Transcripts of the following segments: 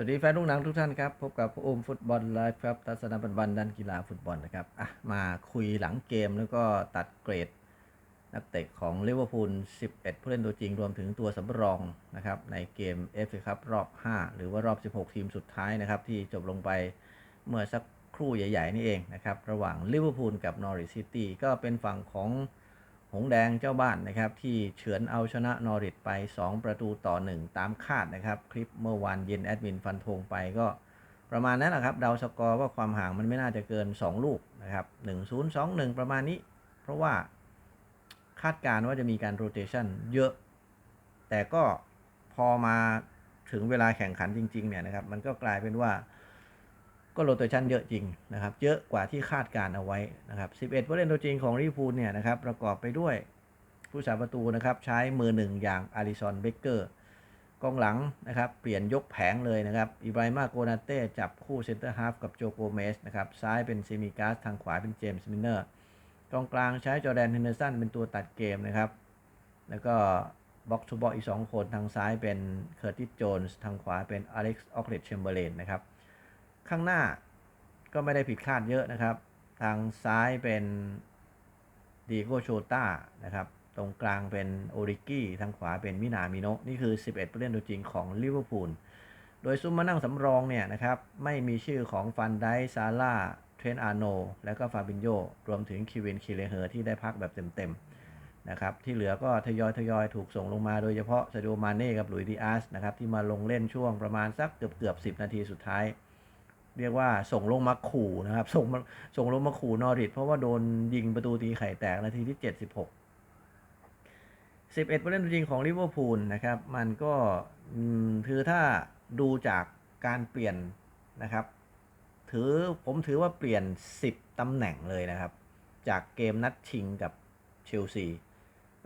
วัสดีแฟนลูกหนังทุกท่านครับ พบกับโอมฟุตบอลไลฟ์ครับทัศนบันบันด้านกีฬาฟุตบอลนะครับอะมาคุยหลังเกมแล้วก็ตัดเกรด นักเตะของลิเวอร์พูล 11 ผู้เล่นตัวจริงรวมถึงตัวสำรองนะครับในเกม f อ Cup รอบ 5 หรือว่ารอบ 16 ทีมสุดท้ายนะครับที่จบลงไปเมื่อสักครู่ใหญ่ ๆ นี่เองนะครับระหว่างลิเวอร์พูลกับนอริสซิตี้ก็เป็นฝั่งของ หงแดงเจ้าบ้านนะครับที่เฉือนเอาชนะนอริทไป 2 ประตูต่อ 1 ตามคาดนะครับ คลิปเมื่อวานเย็นแอดมินฟันธงไปก็ประมาณนั้นแหละครับเดาสกอร์ว่าความห่างมันไม่น่าจะเกิน 2 ลูกนะครับ1 0 2 1 ประมาณนี้ เพราะว่าคาดการณ์ว่าจะมีการโรเตชันเยอะ แต่ก็พอมาถึงเวลาแข่งขันจริง ๆ เนี่ยนะครับ มันก็กลายเป็นว่า ก็โรเตชันเยอะจริงนะครับ เยอะกว่าที่คาดการเอาไว้นะครับ 11ผู้เล่นตัวจริงของลิเวอร์พูลเนี่ยนะครับประกอบไปด้วยผู้สาประตูนะครับใช้มือหนึ่งอย่างอาริซอนเบเกอร์กองหลังนะครับเปลี่ยนยกแผงเลยนะครับอิบราฮิมาโกนาเต้จับคู่เซนเตอร์ฮาฟกับโจโกเมสนะครับซ้ายเป็นเซมิกาสทางขวาเป็นเจมส์มินเนอร์กองกลางใช้จอแดนเฮนเดอร์สันเป็นตัวตัดเกมนะครับ แล้วก็บ็อกซ์ทูบ็อกอีก 2 คนทางซ้ายเป็นเคอร์ติสโจนส์ทางขวาเป็นอเล็กซ์ออกเลตเชมเบอร์เลนนะครับ ข้างหน้าก็ไม่ได้ผิดคาดเยอะนะครับ ทางซ้ายเป็นดีโกโชต้านะครับ ตรงกลางเป็นโอริกี้ ทางขวาเป็นมินามิโนะนี่คือ 11ผู้เล่นตัวจริงของลิเวอร์พูล โดยซุมมานั่งสำรองเนี่ยนะครับ ไม่มีชื่อของฟันไดซาร่า เทรนอาร์โน และก็ฟาบินโย รวมถึงคิวินคิเลเฮอร์ที่ได้พักแบบเต็มๆนะครับ ที่เหลือก็ทยอยทยอยถูกส่งลงมาโดยเฉพาะซาดิโอมาเน่กับหลุยดิอาสนะครับที่มาลงเล่นช่วงประมาณสักเกือบเกือบๆ10 นาทีสุดท้าย เรียกว่าส่งลงมาขู่นะครับ ส่งส่งลงมาขู่นอริทเพราะว่าโดนยิงประตูตีไข่แตกนาทีที่ 76 11ผู้เล่นตัวจริงของลิเวอร์พูลนะครับ มันก็อือถ้าดูจากการเปลี่ยนนะครับ ถือผมถือว่าเปลี่ยน 10ตำแหน่งเลยนะครับ จากเกมนัดชิงกับเชลซี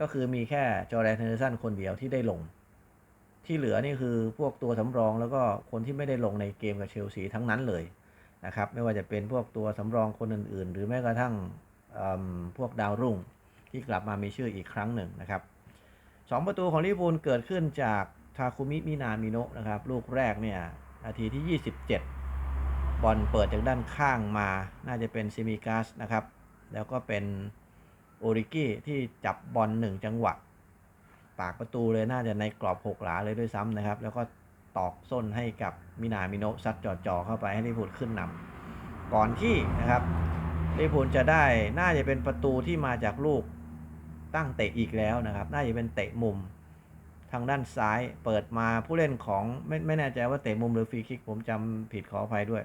ก็คือมีแค่จอร์แดนเฮนเดอร์สันคนเดียวที่ได้ลง ที่เหลือนี่คือพวกตัวสำรองแล้วก็คนที่ไม่ได้ลงในเกมกับเชลซีทั้งนั้นเลยนะครับไม่ว่าจะเป็นพวกตัวสำรองคนอื่น ๆ หรือแม้กระทั่งพวกดาวรุ่งที่กลับมามีชื่ออีกครั้งหนึ่งนะครับสองประตูของลิเวอร์พูลเกิดขึ้นจากทาคุมิมินามิโนะนะครับลูกแรกเนี่ยนาทีที่ 27 บอลเปิดจากด้านข้างมา น่าจะเป็นซิมิกาสนะครับ แล้วก็เป็นโอริกิที่จับบอลหนึ่งจังหวะ ปากประตูเลยน่าจะในกรอบหกหลาเลยด้วยซ้ำนะครับ แล้วก็ตอกส้นให้กับมินามิโนซัดจ่อๆเข้าไปให้ลิพูลขึ้นนำก่อนที่นะครับลิพูลจะได้น่าจะเป็นประตูที่มาจากลูกตั้งเตะอีกแล้วนะครับ น่าจะเป็นเตะมุมทางด้านซ้ายเปิดมาผู้เล่นของไม่ไม่แน่ใจว่าเตะมุมหรือฟรีคิกผมจำผิดขออภัยด้วย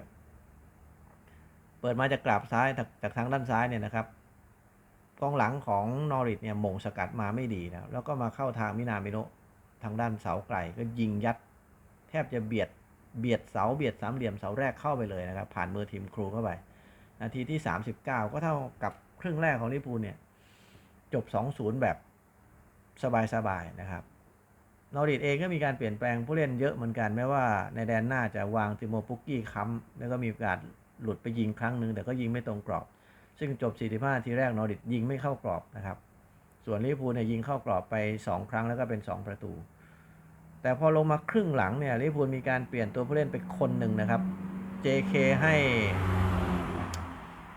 เปิดมาจากกราบซ้ายจากจากทางด้านซ้ายเนี่ยนะครับ กองหลังของนอริทเนี่ยหม่งสกัดมาไม่ดีนะแล้วก็มาเข้าทางมินามิโนะทางด้านเสาไกลก็ยิงยัด แทบจะเบียดเบียดเสาเบียดสามเหลี่ยมเสาแรกเข้าไปเลยนะครับผ่านมือทีมครูเข้าไป นาทีที่ 39 ก็เท่ากับครึ่งแรกของลิเวอร์พูลเนี่ยจบ 2-0 แบบสบายๆนะครับนอริทเองก็มีการเปลี่ยนแปลงผู้เล่นเยอะเหมือนกันแม้ว่าในแดนหน้าจะวางติโมปุกกี้ค้ำแล้วก็มีโอกาสหลุดไปยิงครั้งหนึ่งแต่ก็ยิงไม่ตรงกรอบ ซึ่งจบ 45 ทีแรกนอริทยิงไม่เข้ากรอบนะครับ ส่วนลิเวอร์พูลเนี่ยยิงเข้ากรอบไป 2 ครั้งแล้วก็เป็น 2 ประตู แต่พอลงมาครึ่งหลังเนี่ยลิเวอร์พูลมีการเปลี่ยนตัวผู้เล่นไปคนหนึ่งนะครับ JK ให้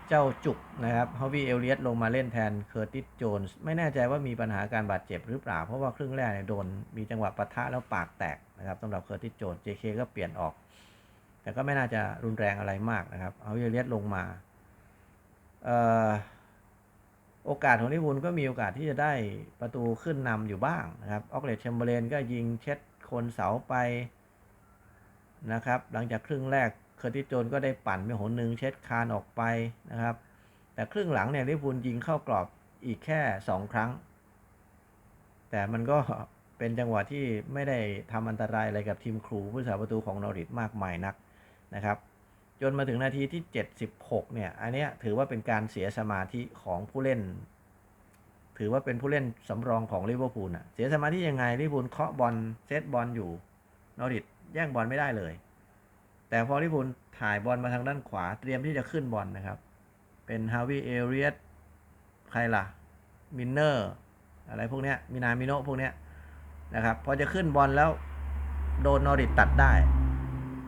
เจ้าจุกนะครับฮาวิเอลเลียตลงมาเล่นแทนเคอร์ติสโจนส์ไม่แน่ใจว่ามีปัญหาการบาดเจ็บหรือเปล่า เพราะว่าครึ่งแรกเนี่ยโดนมีจังหวะปะทะแล้วปากแตกนะครับสำหรับเคอร์ติสโจนส์ JK ก็เปลี่ยนออก แต่ก็ไม่น่าจะรุนแรงอะไรมากนะครับฮาวิเอลเลียตลงมา โอกาสของลิเวอร์พูลก็มีโอกาสที่จะได้ประตูขึ้นนำอยู่บ้างนะครับออกเลตแชมเบอร์เลนก็ยิงเช็ดคนเสาไปนะครับ หลังจากครึ่งแรกเคอร์ติสโจนก็ได้ปั่นไปหนหนึ่งเช็ดคานออกไปนะครับ แต่ครึ่งหลังเนี่ยลิเวอร์พูลยิงเข้ากรอบอีกแค่ 2 ครั้ง แต่มันก็เป็นจังหวะที่ไม่ได้ทำอันตรายอะไรกับทีมครูผู้สาประตูของนอริทมากมายนักนะครับ จนมาถึงนาทีที่ 76 เนี่ย อันเนี้ยถือว่าเป็นการเสียสมาธิของผู้เล่น ถือว่าเป็นผู้เล่นสำรองของลิเวอร์พูลอะ เสียสมาธิยังไงลิเวอร์พูลเคาะบอลเซตบอลอยู่นอริทแย่งบอลไม่ได้เลย แต่พอลิเวอร์พูลถ่ายบอลมาทางด้านขวาเตรียมที่จะขึ้นบอลนะครับ เป็นฮาวิเอเรียตใครล่ะ มินเนอร์ อะไรพวกเนี้ยมินามิโนพวกเนี้ยนะครับ พอจะขึ้นบอลแล้วโดนนอริทตัดได้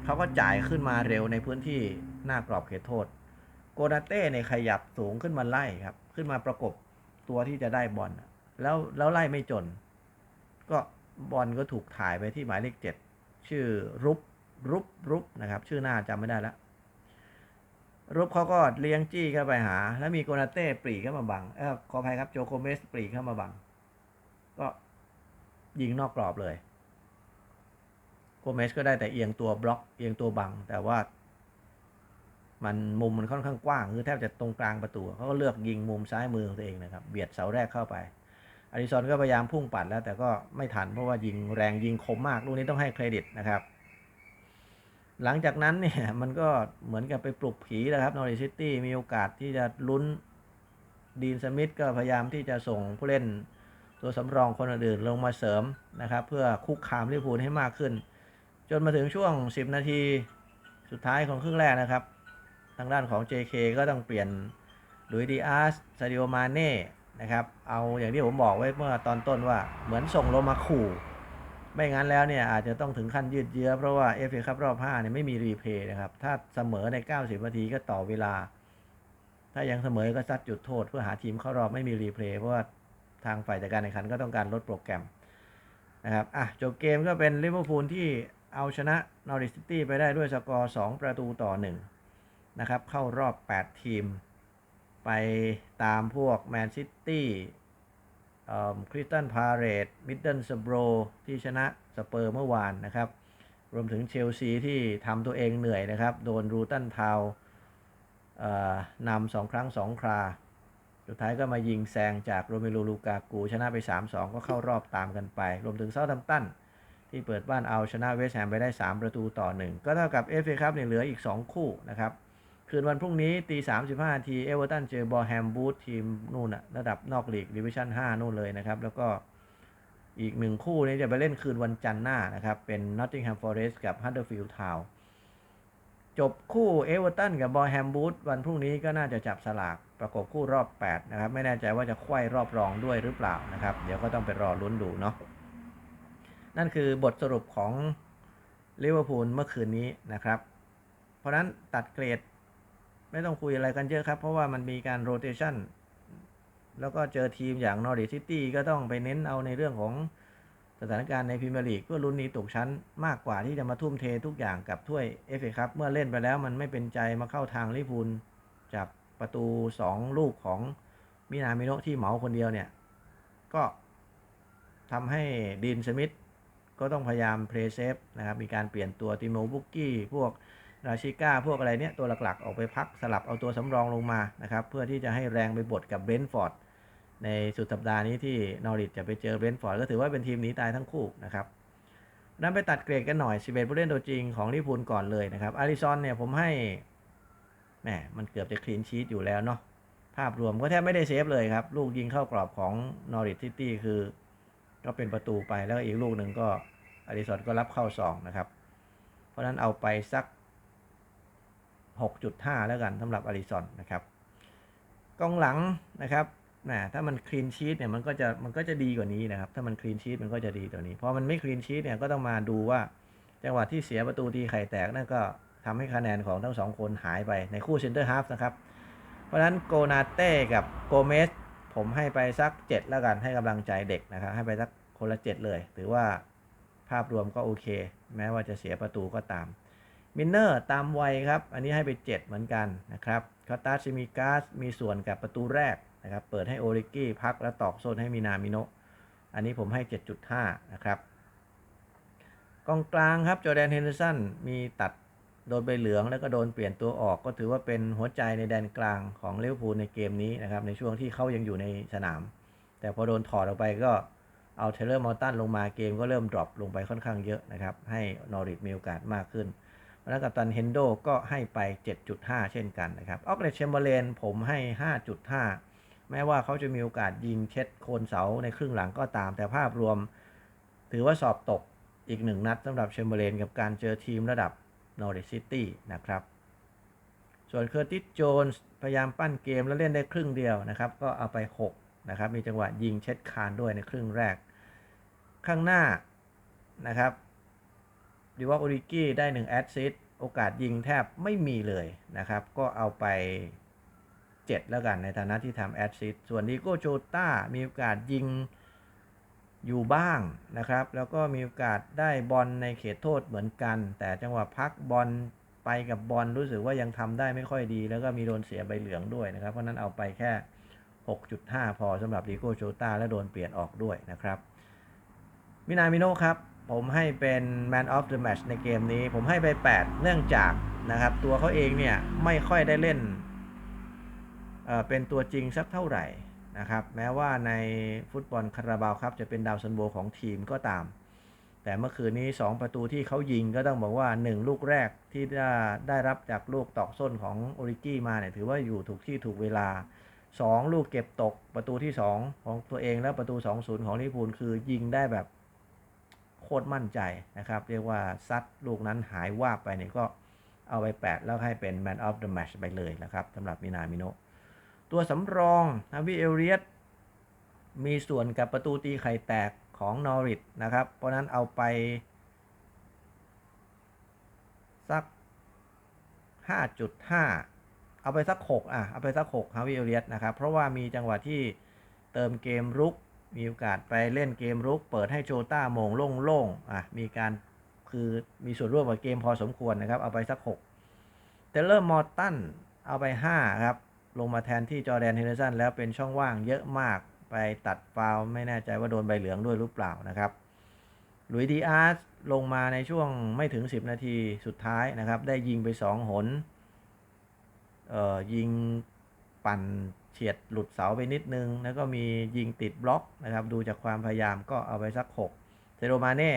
เขาก็จ่ายขึ้นมาเร็วในพื้นที่หน้ากรอบเขตโทษ โกนาเต้เนี่ยขยับสูงขึ้นมาไล่ครับ ขึ้นมาประกบตัวที่จะได้บอลแล้วแล้วไล่ไม่จน ก็บอลก็ถูกถ่ายไปที่หมายเลขเจ็ดชื่อรุปรุปรุปนะครับ ชื่อหน้าจำไม่ได้แล้วรุปเขาก็เลี้ยงจี้เข้าไปหา แล้วมีโกนาเต้ปรีเข้ามาบัง เออขออภัยครับโจโคเมสปรีเข้ามาบัง ก็ยิงนอกกรอบเลย โกเมสก็ได้แต่เอียงตัวบล็อกเอียงตัวบัง แต่ว่า มันมุมมันค่อนข้างกว้างคือแทบจะตรงกลางประตูเขาก็เลือกยิงมุมซ้ายมือของตัวเองนะครับเบียดเสาแรกเข้าไปอดิซอนก็พยายามพุ่งปัดแล้ว แต่ก็ไม่ทันเพราะว่ายิงแรงยิงคมมากลูกนี้ต้องให้เครดิตนะครับ หลังจากนั้นเนี่ยมันก็เหมือนกับไปปลุกผีแล้วครับนอริซิตี้มีโอกาสที่จะลุ้นดีนสมิธก็พยายามที่จะส่งผู้เล่นตัวสำรองคนอื่นลงมาเสริมนะครับ เพื่อคุกคามลิเวอร์พูลให้มากขึ้น จนมาถึงช่วง 10 นาทีสุดท้ายของครึ่งแรกนะครับ ทางด้านของ JK ก็ต้องเปลี่ยนลุยดีอาร์สซาดิโอมาเน่นะครับ เอาอย่างที่ผมบอกไว้เมื่อตอนต้นว่าเหมือนส่งลงมาขู่ ไม่งั้นแล้วเนี่ยอาจจะต้องถึงขั้นยืดเยื้อเพราะว่าเอฟเอคัพรอบ5เนี่ยไม่มีรีเพย์นะครับ ถ้าเสมอใน 90 นาทีก็ต่อเวลา ถ้ายังเสมอก็ซัดจุดโทษ เพื่อหาทีมเข้ารอบไม่มีรีเพย์เพราะว่าทางฝ่ายจัดการแข่งขันก็ต้องการลดโปรแกรมนะครับ อะจบเกมก็เป็นลิเวอร์พูลที่ เอาชนะนอริสซิตี้ไปได้ด้วยสกอร์ 2 ประตูต่อ 1 นะครับ เข้ารอบ 8 ทีม ไปตามพวกแมนซิตี้คริสตันพาเรตมิดเดิลสโบรที่ชนะสเปอร์เมื่อวานนะครับ รวมถึงเชลซีที่ทำตัวเองเหนื่อยนะครับ โดนรูตันทาวนำสองครั้งสองครา สุดท้ายก็มายิงแซงจากโรเมโลลูกากู ชนะไป 3-2 ก็เข้ารอบตามกันไป รวมถึงเซาท์ทัมตัน ที่เปิดบ้านเอาชนะเวสต์แฮมไปได้ 3 ประตูต่อ 1 ก็เท่ากับเอฟเอคัพเนี่ยเหลืออีก 2 คู่นะครับ คืนวันพรุ่งนี้ตี 35 นาทีเอเวอร์ตันเจอบอลแฮมบูธทีมนู่นอะระดับนอกลีกดิวิชั่น 5 นู่นเลยนะครับ แล้วก็อีกหนึ่งคู่นี้จะไปเล่นคืนวันจันทร์หน้านะครับ เป็น Nottingham Forest กับ Huddersfield Town จบคู่เอเวอร์ตันกับบอลแฮมบูธวันพรุ่งนี้ก็น่าจะจับสลากประกบคู่รอบ 8 นะครับ ไม่แน่ใจว่าจะไขว้รอบรองด้วยหรือเปล่านะครับ เดี๋ยวก็ต้องไปรอลุ้นดูเนาะ นั่นคือบทสรุปของลิเวอร์พูลเมื่อคืนนี้นะครับ เพราะนั้นตัดเกรดไม่ต้องคุยอะไรกันเยอะครับ เพราะว่ามันมีการโรเตชันแล้วก็เจอทีมอย่างนอริซิตี้ก็ต้องไปเน้นเอาในเรื่องของสถานการณ์ในพรีเมียร์ลีกเพื่อลุ้นนี้ตกชั้นมากกว่าที่จะมาทุ่มเททุกอย่างกับถ้วยเอฟเอครับเมื่อเล่นไปแล้วมันไม่เป็นใจมาเข้าทางลิเวอร์พูลจากประตู 2 ลูกของมินามิโนที่เหมาคนเดียวเนี่ย ก็ทำให้ดีนสมิธ ก็ต้องพยายามเพลย์เซฟนะครับ มีการเปลี่ยนตัวติโมบุกกี้ พวกราชิก้า พวกอะไรเนี่ยตัวหลักๆ ออกไปพักสลับเอาตัวสำรองลงมานะครับ เพื่อที่จะให้แรงไปบดกับเบรนท์ฟอร์ดในสุดสัปดาห์นี้ที่นอริทจะไปเจอเบรนท์ฟอร์ดก็ถือว่าเป็นทีมหนีตายทั้งคู่นะครับนั้นไปตัดเกรดกันหน่อย 11 ผู้เล่นตัวจริงของลิพูลก่อนเลยนะครับ อาริซอนเนี่ยผมให้แหมมันเกือบจะคลีนชีตอยู่แล้วเนาะ ภาพรวมก็แทบไม่ได้เซฟเลยครับ ลูกยิงเข้ากรอบของนอริทซิตี้คือ ก็เป็นประตูไปแล้วอีกลูกหนึ่งก็ อาริซอนก็รับเข้าสองนะครับ เพราะฉะนั้นเอาไปสัก 6.5 แล้วกันสำหรับอาริซอนนะครับกองหลังนะครับแหมถ้ามันคลีนชีตเนี่ยมันก็จะมันก็จะดีกว่านี้นะครับ ถ้ามันคลีนชีตมันก็จะดีกว่านี้พราะมันไม่คลีนชีตเนี่ยก็ต้องมาดูว่า จังหวะที่เสียประตูทีไข่แตกนั่นก็ทำให้คะแนนของทั้งสองคนหายไปในคู่เซนเตอร์ฮาฟนะครับ เพราะฉะนั้นโกนาเต้กับโกเมสผมให้ไปสัก 7 แล้วกันให้กำลังใจเด็กนะครับ ให้ไปสักคนละ 7 เลย ถือว่า ภาพรวมก็โอเค แม้ว่าจะเสียประตูก็ตาม มินเนอร์ตามวัยครับ อันนี้ให้ไป 7 เหมือนกันนะครับคาตาชิมิกาสมีส่วนกับประตูแรกนะครับ เปิดให้โอริกี้พักแล้วตอกโซนให้มินามิโนอันนี้ผมให้ 7.5 นะครับ กองกลางครับจอแดนเฮนเดอร์สันมีตัดโดนใบเหลืองแล้วก็โดนเปลี่ยนตัวออกก็ถือว่าเป็นหัวใจในแดนกลางของลิเวอร์พูลในเกมนี้นะครับในช่วงที่เขายังอยู่ในสนาม แต่พอโดนถอดออกไปก็ เอาเทเลอร์มอลตันลงมาเกมก็เริ่มดรอปลงไปค่อนข้างเยอะนะครับ ให้นอริทมีโอกาสมากขึ้นแล้วกับตันเฮนโดก็ให้ไป 7.5 เช่นกันนะครับออกเลชเชมเบอร์เลนผมให้ 5.5 แม้ว่าเขาจะมีโอกาสยิงเช็ดโคนเสาในครึ่งหลังก็ตาม แต่ภาพรวม ถือว่าสอบตกอีกหนึ่งนัดสำหรับเชมเบอร์เลนกับการเจอทีมระดับนอริทซิตี้นะครับ ส่วนเคอร์ติสโจนส์พยายามปั้นเกมแล้วเล่นได้ครึ่งเดียวนะครับ ก็เอาไป 6 นะครับ มีจังหวะยิงเช็ดคานด้วยในครึ่งแรก ข้างหน้านะครับดิวอกโอริกี้ได้1แอสซิสต์โอกาสยิงแทบไม่มีเลยนะครับ ก็เอาไป 7 แล้วกันในฐานะที่ทำแอสซิสต์ส่วนดิโกโจต้ามีโอกาสยิงอยู่บ้างนะครับ แล้วก็มีโอกาสได้บอลในเขตโทษเหมือนกัน แต่จังหวะพักบอลไปกับบอลรู้สึกว่ายังทำได้ไม่ค่อยดี แล้วก็มีโดนเสียใบเหลืองด้วยนะครับ เพราะนั้นเอาไปแค่ 6.5 พอสำหรับดิโกโจต้าและโดนเปลี่ยนออกด้วยนะครับ มินามิโนครับ ผมให้เป็น Man of the Match ในเกมนี้ ผมให้ไป 8 เนื่องจากนะครับ ตัวเขาเองเนี่ย ไม่ค่อยได้เล่นเเป็นตัวจริงสักเท่าไหร่นะครับ แม้ว่าในฟุตบอลคาราบาวครับ จะเป็นดาวซันโบของทีมก็ตาม แต่เมื่อคืนนี้ 2 ประตูที่เขายิงก็ต้องบอกว่า 1 ลูกแรกที่ได้ได้รับจากลูกตอกส้นของโอริกี้มาเนี่ยถือว่าอยู่ถูกที่ถูกเวลา 2 ลูกเก็บตกประตูที่ 2 ของตัวเองแล้วประตู 2-0 ของลิเวอร์พูลคือยิงได้แบบ โคตรมั่นใจนะครับ เรียกว่าซัดลูกนั้นหายวาบไปเนี่ยก็เอาไป 8 แล้วให้เป็น Man of the Match ไปเลยนะครับสำหรับมินามิโนตัวสำรองฮาวิเอเรียตมีส่วนกับประตูตีไข่แตกของนอริทนะครับ เพราะนั้นเอาไป สัก 5.5 เอาไปสัก 6 อะ เอาไปสัก 6ฮาวิเอเรียตนะครับ เพราะว่ามีจังหวะที่เติมเกมรุก มีโอกาสไปเล่นเกมรุก เปิดให้โจต้าโมงโล่งๆอะมีการคือมีส่วนร่วมกับเกมพอสมควรนะครับ เอาไปสัก6เทเลอร์มอร์ตันเอาไป5ครับลงมาแทนที่จอแดนเฮนเดอร์สันแล้วเป็นช่องว่างเยอะมากไปตัดฟาวไม่แน่ใจว่าโดนใบเหลืองด้วยหรือเปล่านะครับหลุยดีอาร์สลงมาในช่วงไม่ถึง 10 นาทีสุดท้ายนะครับ ได้ยิงไป 2 หน เอ่อยิงปั่น เฉียดหลุดเสาไปนิดนึง แล้วก็มียิงติดบล็อกนะครับ ดูจากความพยายามก็เอาไปสัก 6 เซโรมาเน่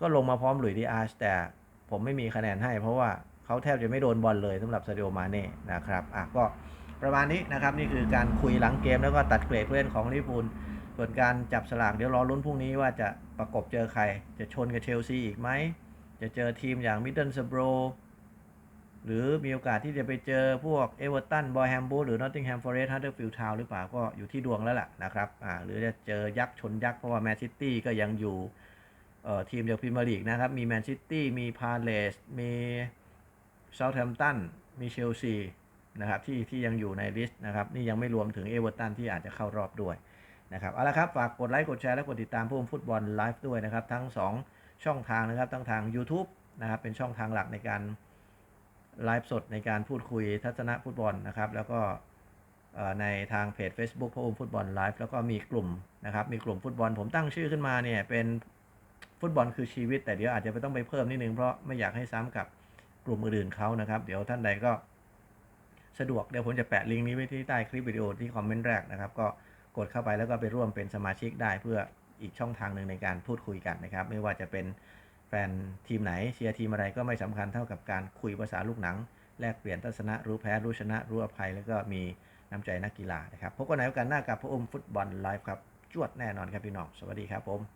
ก็ลงมาพร้อมหลุยดีอาร์แต่ผมไม่มีคะแนนให้เพราะว่าเขาแทบจะไม่โดนบอลเลยสำหรับซาดิโอมาเน่นะครับอะก็ประมาณนี้นะครับ นี่คือการคุยหลังเกมแล้วก็ตัดเกรดผู้เล่นของลิเวอร์พูลส่วนการจับสลากเดี๋ยวรอลุ้นพรุ่งนี้ว่าจะประกบเจอใคร จะชนกับเชลซีอีกไหม จะเจอทีมอย่างมิดเดิลสโบร หรือมีโอกาสที่จะไปเจอพวกเอเวอร์ตันบอยแฮมบูหรือนอตติงแฮมฟอเรสต์ฮัตเตอร์ฟิลด์ทาวหรือเปล่าก็อยู่ที่ดวงแล้วล่ะนะครับอ่าหรือจะเจอยักษ์ชนยักษ์เพราะว่าแมนซิตี้ก็ยังอยู่เอ่อทีมเดียวพรีเมียร์ลีกนะครับ มีแมนซิตี้มีพาเลสมีเซาท์แฮมป์ตันมีเชลซีนะครับที่ที่ยังอยู่ในลิสต์นะครับนี่ยังไม่รวมถึงเอเวอร์ตันที่อาจจะเข้ารอบด้วยนะครับเอาละครับ ฝากกดไลค์กดแชร์และกดติดตามผู้ชมฟุตบอลไลฟ์ด้วยนะครับ ทั้ง 2 ช่องทางนะครับทั้งทาง YouTube นะครับเป็นช่องทางหลักในการ ไลฟ์สดในการพูดคุยทัศนะฟุตบอลนะครับ แล้วก็ในทางเพจ Facebook พระอมฟุตบอลไลฟ์แล้วก็มีกลุ่มนะครับ มีกลุ่มฟุตบอลผมตั้งชื่อขึ้นมาเนี่ยเป็นฟุตบอลคือชีวิต แต่เดี๋ยวอาจจะไปต้องไปเพิ่มนิดนึงเพราะไม่อยากให้ซ้ำกับกลุ่มอื่นๆเขานะครับ เดี๋ยวท่านใดก็สะดวกเดี๋ยวผมจะแปะลิงก์นี้ไว้ที่ใต้คลิปวิดีโอที่คอมเมนต์แรกนะครับ ก็กดเข้าไปแล้วก็ไปร่วมเป็นสมาชิกได้เพื่ออีกช่องทางหนึ่งในการพูดคุยกันนะครับ ไม่ว่าจะเป็น แฟนทีมไหนเชียร์ทีมอะไรก็ไม่สำคัญเท่ากับการคุยภาษาลูกหนัง แลกเปลี่ยนทัศนะรู้แพ้รู้ชนะ รู้อภัย แล้วก็มีน้ำใจนักกีฬานะครับพบกันในโอกาสหน้ากับพระอมฟุตบอลไลฟ์ครับจวดแน่นอนครับพี่น้องสวัสดีครับผม